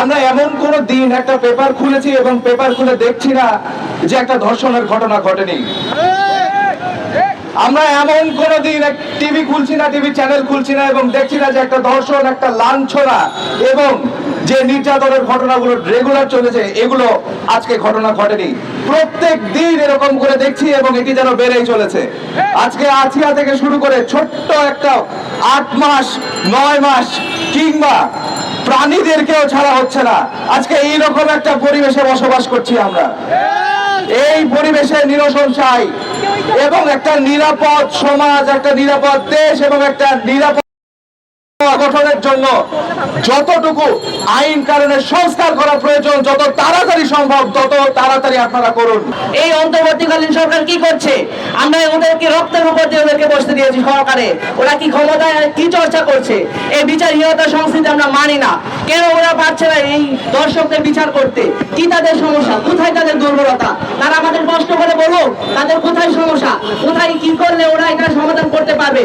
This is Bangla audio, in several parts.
আমরা এমন কোন দিন একটা পেপার খুলেছি এবং পেপার খুলে দেখছি না যে একটা ধর্ষণের ঘটনা ঘটেনি। আমরা এমন কোন দিন টিভি খুলছি না, টিভি চ্যানেল খুলছি না এবং দেখছি না যে একটা ধর্ষণ, একটা লাঞ্ছনা এবং যে নির্যাতনের ঘটনাগুলো রেগুলার চলেছে, এগুলো আজকে ঘটনা ঘটেনি। প্রত্যেক দিন এরকম করে দেখছি এবং এটি যেন বেড়েই চলেছে। আজকে আছিয়া থেকে শুরু করে ছোট্ট একটা আট মাস, নয় মাস কিংবা প্রাণীদেরকেও ছাড়া হচ্ছে না। আজকে এই রকম একটা পরিবেশে বসবাস করছি আমরা। এই পরিবেশে নিরসন চাই এবং একটা নিরাপদ সমাজ, একটা নিরাপদ দেশ এবং একটা নিরাপদ গঠনের জন্য যতটুকু আইন কারণে সংস্কার করা প্রয়োজন, যত তাড়াতাড়ি সম্ভব, তত তাড়াতাড়ি আপনারা করুন। এই অন্তর্বর্তীকালীন সরকার কি করছে? আমরা ওদেরকে রক্তের উপর দিয়ে ওদেরকে বসতে দিয়েছি সরকারে ওরা কি ক্ষমতায়, কি চর্চা করছে? এই বিচারহীনতা সংস্কৃতি আমরা মানি না। কেন ওরা পারছে না এই দর্শকদের বিচার করতে? কি তাদের সমস্যা? কোথায় তাদের দুর্বলতা? তারা আমাদের কষ্ট করে বলুক তাদের কোথায় সমস্যা? কোথায় কি করলে ওরা এটা সমাধান করতে পারবে?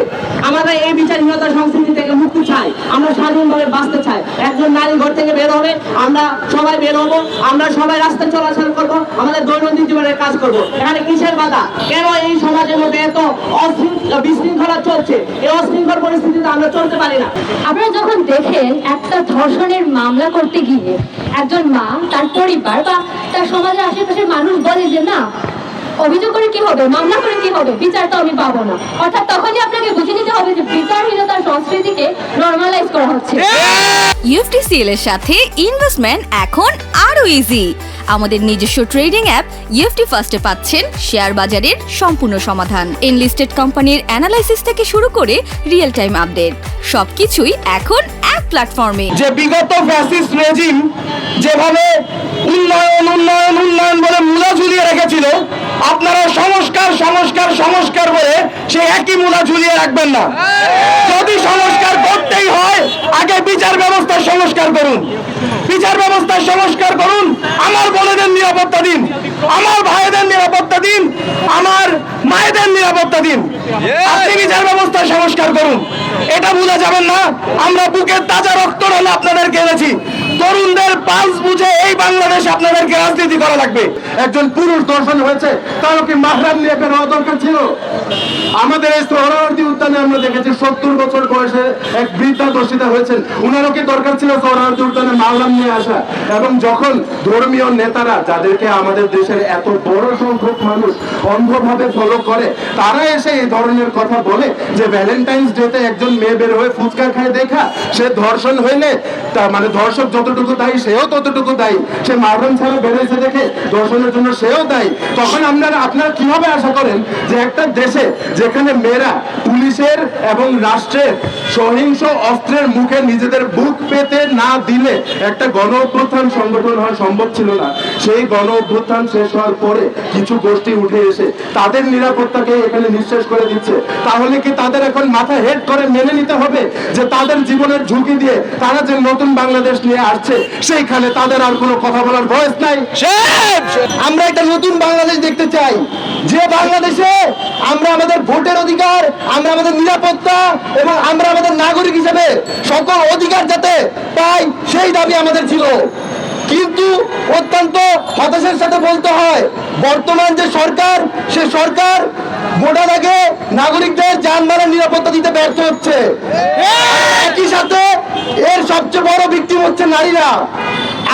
আমরা এই বিচারহীনতা সংস্কৃতি থেকে মুক্তি চাই। আমরা স্বাধীনভাবে বাঁচতে চাই। একজন নারী ঘর থেকে বের হবে, আমরা সবাই বের হব, আমরা সবাই রাস্তায় চলাচল করব, আমাদের দৈনন্দিন জীবনের কাজ করব। এখানে কিসের বাধা? কেন এই সমাজের মধ্যে এত বিশৃঙ্খলা চলছে? এই অশৃঙ্খল পরিস্থিতিতে আমরা চলতে পারি না। আপনারা যখন দেখেন একটা ধর্ষণের মামলা করতে গিয়ে একজন মা, তার পরিবার বা তার সমাজের আশেপাশের মানুষ বলে যে, না, অভিযোগ করে কি হবে? মামলা করে কি হবে? বিচার তো আমি পাবো না। অর্থাৎ তখনই আপনাকে বুঝে নিতে হবে যে বিচারহীনতার সংস্কৃতিকে নর্মালাইজ করা হচ্ছে। ইউএফটিসিএল এর সাথে ইনভেস্টমেন্ট এখন আরও ইজি আমাদের নিজস্ব ট্রেডিং অ্যাপ ইউএফটি ফার্স্টে পাচ্ছেন শেয়ার বাজারের সম্পূর্ণ সমাধান। এনলিস্টেড কোম্পানির অ্যানালাইসিস থেকে শুরু করে রিয়েল টাইম আপডেট সবকিছুই এখন এক প্ল্যাটফর্মে যে বিগত ফ্যাসিস্ট রেজিম যেভাবে উন্নয়ন উন্নয়ন উন্নয়ন বলে মূলা ঝুলিয়ে রেখেছিল, আপনারা সংস্কার সংস্কার সংস্কার বলে সেই একই মূলা ঝুলিয়ে রাখবেন না। যদি সংস্কার করতেই হয়, আগে বিচার ব্যবস্থার সংস্কার করুন। বিচার ব্যবস্থার সংস্কার করুন, আমার বোনেদের নিরাপত্তা দিন, আমার ভাইদের নিরাপত্তা দিন, আমার মায়েদের নিরাপত্তা দিন। আপনি বিচার ব্যবস্থার সংস্কার করুন। এটা ভুলে যাবেন না, আমরা বুকের তাজা রক্ত রলে আপনাদেরকে এনেছি। তরুণদের পালস বুঝে এই বাংলাদেশ আপনাদেরকে রাজনীতি করা লাগবে। একজন পুরুষ দর্শন হয়েছে তারও কি মাহরাম নিয়ে বের হওয়া দরকার ছিল? আমাদের এই সোহরাওয়ার্দী উদ্যানে আমরা দেখেছি সত্তর বছর বয়সে এক বৃদ্ধা দর্শিতা হয়েছেন। উনারও কি দরকার ছিল সোহরাওয়ার্দী উদ্যানে মাহরাম নিয়ে আসা? এবং যখন ধর্মীয় নেতারা যাদেরকে আমাদের দেশের এত বড় সংখ্যক মানুষ অন্ধভাবে ফলো করে, তারা এসে এই ধরনের কথা বলে যে ভ্যালেন্টাইন্স ডেতে একজন মেয়ে বের হয়ে ফুচকা খায় দেখা, সে ধর্ষণ হইলে তা মানে ধর্ষক যতটুকু দায়ী, সেও ততটুকু দায়ী। সে মারণ ছাড়া বেরোয়েছে দেখে ধর্ষণের জন্য সেও দায়ী। তখন আপনারা আপনারা কীভাবে আশা করেন যে একটা দেশে যেখানে মেয়েরা পুলিশের এবং রাষ্ট্রের সহিংস অস্ত্রের মুখে নিজেদের বুক পেতে না দিলে একটা গণ অভ্যুত্থান সংগঠন হওয়া সম্ভব ছিল না। সেই গণ অভ্যুত্থান শেষ হওয়ার পরে কিছু গোষ্ঠী উঠে এসে তাদের নিরাপত্তাকে এখানে নিঃশেষ করে দিচ্ছে। তাহলে কি তাদের এখন মাথা হেড করে মেনে নিতে হবে যে তাদের জীবনের ঝুঁকি দিয়ে তারা যে নতুন বাংলাদেশ নিয়ে আসছে, সেইখানে তাদের আর কোনো কথা বলার বয়স নাই? আমরা একটা নতুন বাংলাদেশ দেখতে চাই। যে বাংলাদেশে আমরা আমাদের ভোটের অধিকার আমরা আমাদের নিরাপত্তা এবং আমরা আমাদের নাগরিক হিসেবে সকল অধিকার যাতে পাই সেই দাবি আমাদের ছিল। কিন্তু অত্যন্ত হতাশার সাথে বলতে হয় বর্তমান যে সরকার সে সরকার ভোটার আগে নাগরিকদের যানবাহনের নিরাপত্তা দিতে ব্যর্থ হচ্ছে। একই সাথে এর সবচেয়ে বড় ভিক্টিম হচ্ছে নারীরা।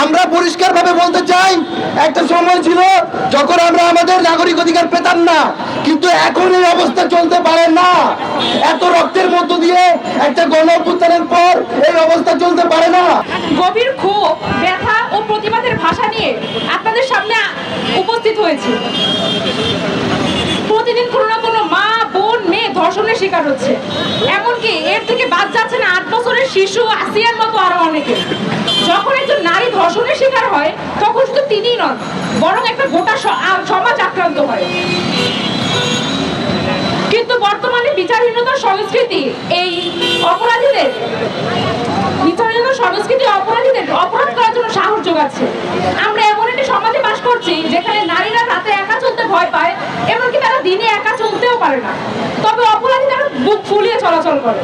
আমরা পরিষ্কার ভাবে বলতে চাই, একটা সময় ছিল যখন আমরা আমাদের নাগরিক অধিকার পেতাম না, কিন্তু এখন এই অবস্থা চলতে পারে না। এত রক্তের মধ্য দিয়ে একটা গণ পর এই অবস্থা চলতে পারে না। গভীর ক্ষোভ, ব্যথা ও প্রতিবাদের ভাষা নিয়ে আপনাদের সামনে উপস্থিত হয়েছে। প্রতিদিন কোনো না কোনো মা, বোন, মেয়ে ধর্ষণের শিকার হচ্ছে। এমনকি এর থেকে বাদ যাচ্ছে না, আট বছরের শিশু আসিয়ার মতো আরও অনেকে। যখন একজন নারী ধর্ষণের শিকার হয়, তখন শুধু তিনিই নন, বরং একটা গোটা সমাজ আক্রান্ত হয়। কিন্তু বর্তমানে বিচারহীনতার সংস্কৃতি এই অপরাধীদের, বিচারহীনতার সংস্কৃতি অপরাধীদের অপরাধ করার জন্য সাহস যোগাচ্ছে। আমরা এমন একটি সমাজে বাস করছি, যেখানে নারীরা রাতে একা চলতে ভয় পায়, এমনকি তারা দিনে একা চলতেও পারে না। তবে অপরাধীরা বুক ফুলিয়ে চলাচল করে।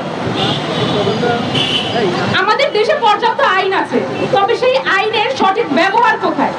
আমাদের দেশে পর্যাপ্ত আইন আছে, তবে সেই আইনের সঠিক ব্যবহার কোথায়?